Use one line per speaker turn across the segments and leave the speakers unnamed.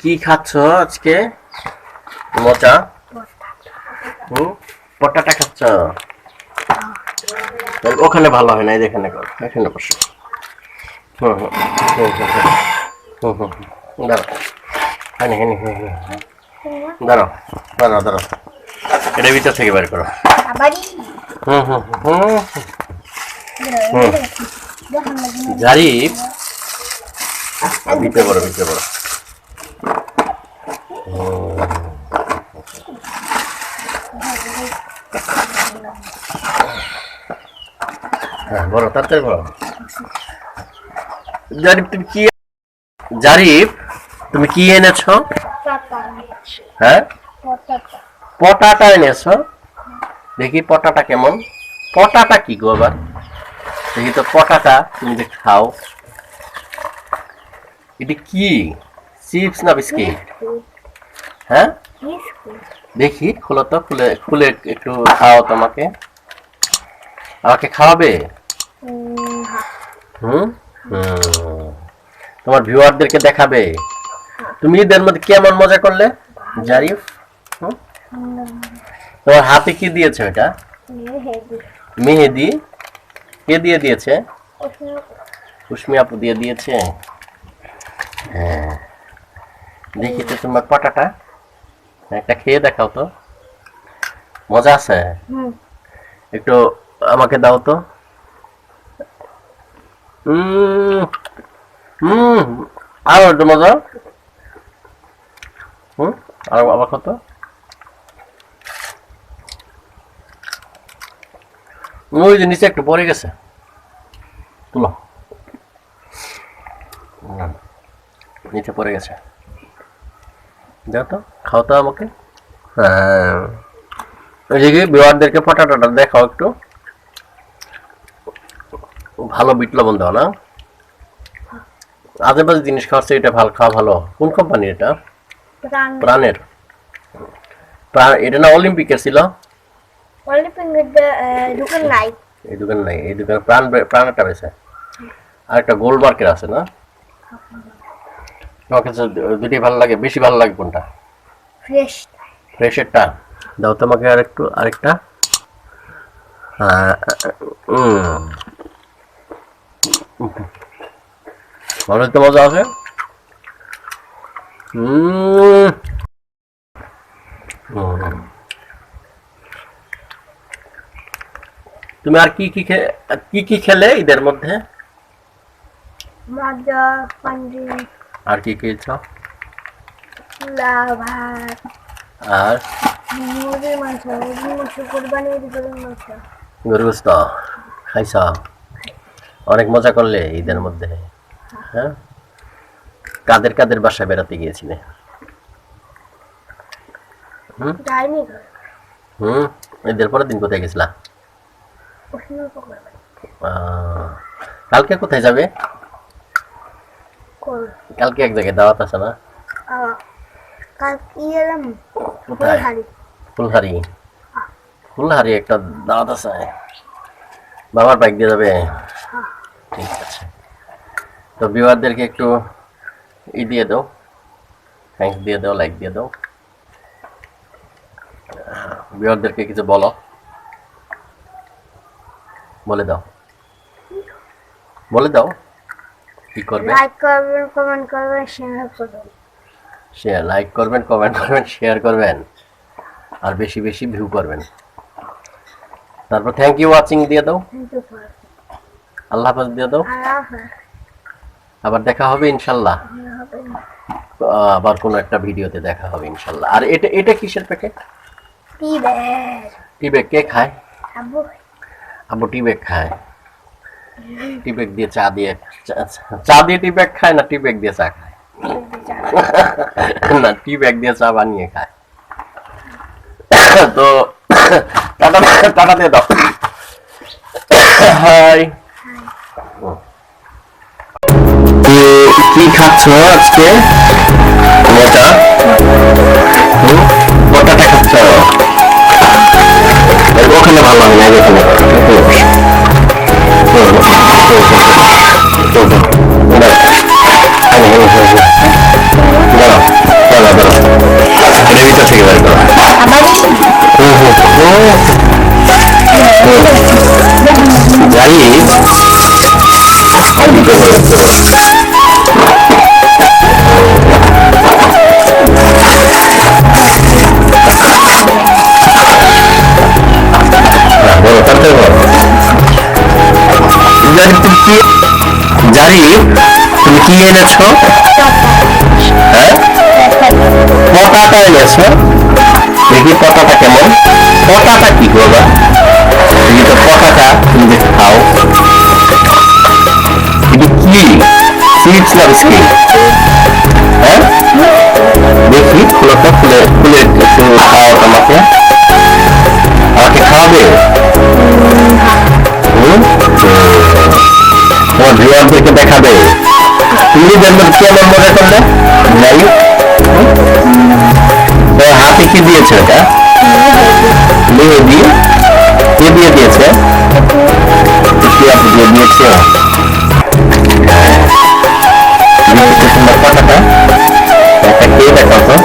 কি খাচ্ছ আজকে? মোচা? হুম? পটাটা খাচ্ছ? ওখানে ভালো হয় না এখানে করো এখানে বসো। হুম হুম হুম হুম হুম হুম হুম দাঁড়াও। হ্যাঁ হ্যাঁ হ্যাঁ হ্যাঁ দাঁড়াও দাঁড়াও দাঁড়াও। এটা ভিতর থেকে বের করো। হুম হুম হুম হুম জারি ভিতরে বড় ভিতরে বড় হ্যাঁ বড় তাড়াতাড়ি বড় জারিফ তুমি কি জারিফ তুমি কি এনেছো? হ্যাঁ? পটাটা। এনেছো? দেখি পটাটা কেমন। পটাটা কি গো আবার? দেখি তো পটাটা তুমি যে খাও। এটা কি? চিপস না বিস্কিট। হ্যাঁ? দেখি খুলো তো খুলে খুলে একটু খাও তোমাকে। আমাকে খাওয়াবে? হুম? হুম। তোমার ভিউয়ারদেরকে দেখাবে। তুমি এদের মধ্যে কেমন মজা করলে? জারিফ? হুম? তোমার হাতে কি দিয়েছে এটা মেহেদি। কে দিয়ে দিয়েছে? কুসমি আপু দিয়ে দিয়েছে। হ্যাঁ। দেখি তো তোমার পটাটা। একটা খেয়ে দেখাও তো। মজা আছে? একটু আমাকে দাও তো। হুম হুম আরও একটু মজা। হুম আর আবার কত? ওই যে নিচে একটু পড়ে গেছে। তুলো। নিচে পড়ে গেছে। দাও তো। খাও তো আমাকে? হ্যাঁ। ওইদিকে বিওয়ারদেরকে ফটাটা দেখাও একটু। ভালো বিট লবণ দাও না। আজেবাজে জিনিস খাওয়াচ্ছে এটা ভালো খাওয়া ভালো। কোন কোম্পানি এটা? প্রাণের। প্রাণ এটা না অলিম্পিকের ছিল?
দোকান নাই।
এই দোকান নাই এই দোকানে প্রাণ প্রাণটা বেছে আর একটা গোল্ড মার্কের আছে না? তোমার কাছে দুটি ভালো লাগে বেশি ভালো লাগে কোনটা? ফ্রেশেরটা দাও তোমাকে আর একটু আরেকটা। ভালো তো মজা আছে। তুমি আর কি কি কি কি খেলে ঈদের মধ্যে?
মাজা পাঞ্জি।
আর কি খেয়েছ
ভাত
আর?
মুরগির মাংস মুরগির মাংস কোরবানির গরুর মাংস।
গরু গোস্ত খাইছ? অনেক মজা করলে ঈদের মধ্যে হ্যাঁ? কাদের কাদের বাসায় বেড়াতে গিয়েছিলে? হুম? ঈদের পরের দিন কোথায় গেছিলা? কালকে কোথায় যাবে? কালকে এক জায়গায় দাওয়াত আছে না? ফুলহারি। ফুলহারি। একটা দাওয়াত আছে। বাবার বাইক দিয়ে যাবে। ঠিক আছে। তো একটু ই দিয়ে দাও। থ্যাঙ্কস দিয়ে দাও লাইক দিয়ে দাও। কিছু বলো। বলে দাও। বলে দাও। কি করবে?
লাইক করবেন কমেন্ট করবেন শেয়ার করবেন
শেয়ার লাইক করবেন কমেন্ট করবেন শেয়ার করবেন। আর বেশি বেশি ভিউ করবেন। তারপর থ্যাংক ইউ ওয়াচিং দিয়ে দাও। আল্লাহ হাফেজ দিয়ে দাও। আবার দেখা হবে ইনশাল্লাহ। আবার কোনো একটা ভিডিওতে দেখা হবে ইনশাল্লাহ। আর এটা এটা কিসের প্যাকেট
টি ব্যাগ
কে খায়?
আবু
আব্বু টি ব্যাগ খায়। টি ব্যাগ দিয়ে চা দিয়ে চা- চা দিয়ে টি ব্যাগ খায় না টি ব্যাগ দিয়ে চা খায়? না টি ব্যাগ দিয়ে চা বানিয়ে খায়। তো, টাটা টাটা দিয়ে দাও। হাই। কি খাচ্ছ আজকে? জানি। জানি তুমি কি এনেছ? হ্যাঁ? পটাটা এনেছ? দেখি পটাটা কেমন? পটাটা কি করবা দেখি তো পটাটা তুমি দেখে খাও এটা কি চিপস না বিস্কিট হ্যাঁ দেখি তো খুলে খুলে একটু খাও তোমাকে আমাকে খাওয়াবে? তোমার ভিউয়ারদেরকে দেখাবে তুমি জানবেন কেমন মনে করলে নাই হাতে কি দিয়েছে এটা মেয়ে দিয়ে কে দিয়ে দিয়েছে। কি আপনি দিয়ে দিয়েছে। কথাটা। একটা কে দেখো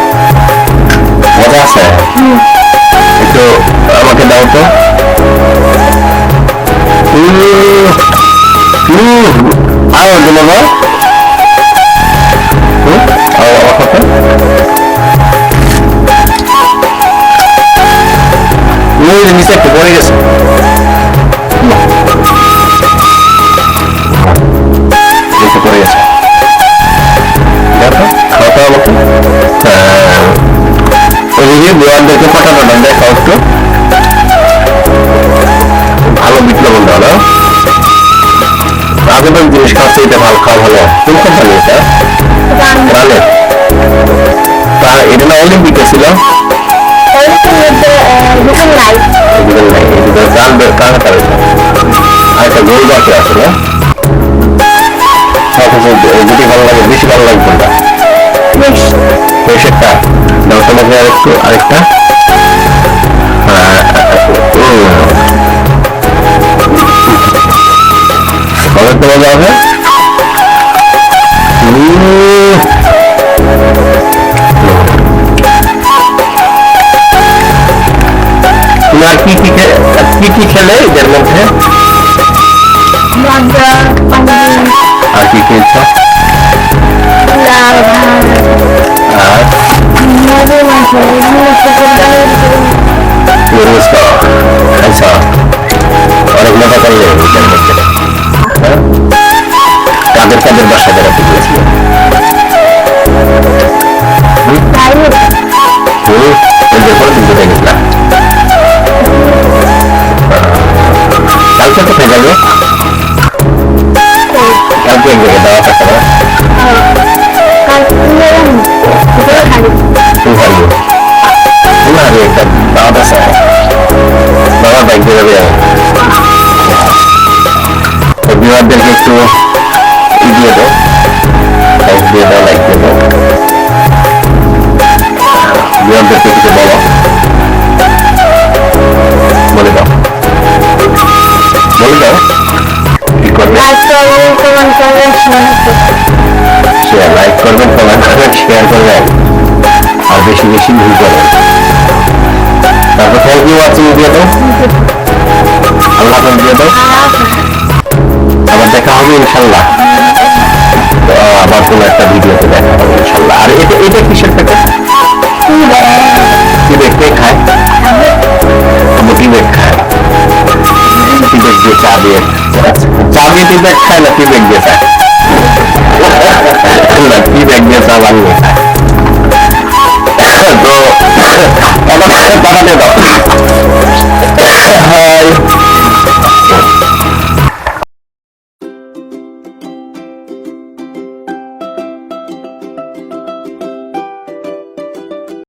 উহ, নিচে একটু পড়ে গেছে ওইদিকে বিমানদেরকে পাঠানো না দেখাও একটু ভালো দাও না জিনিস খাচ্ছে এটা ভালো খাওয়া ভালো কোন কোম্পানি এটা রানের তা এটা না অলিম্পিকে ছিল? আর একটা গোল আছে না ভালো লাগে বেশি ভালো লাগে কোনটা পেশেরটা দাও তোমাকে আরেকটু আরেকটা হ্যাঁ, উম। কবে কালকে কোথায় যাবে কালকে এক জায়গায় দাওয়া করবে? লাইক করবেন কমেন্ট করবেন শেয়ার করবেন আর বেশি বেশি ভিউ করবেন তারপর থ্যাংক ইউ ওয়াচিং দিয়ে আল্লাহ হাফেজ দিয়ে আবার দেখা হবে ইনশাল্লাহ। আবার কোনো একটা ভিডিওতে দেখা হবে ইনশাল্লাহ। আর এটা এটা কিসের প্যাকেট টিবেক দিয়ে চা দিয়ে চা দিয়ে টিবেক খায় না টিবেক দিয়ে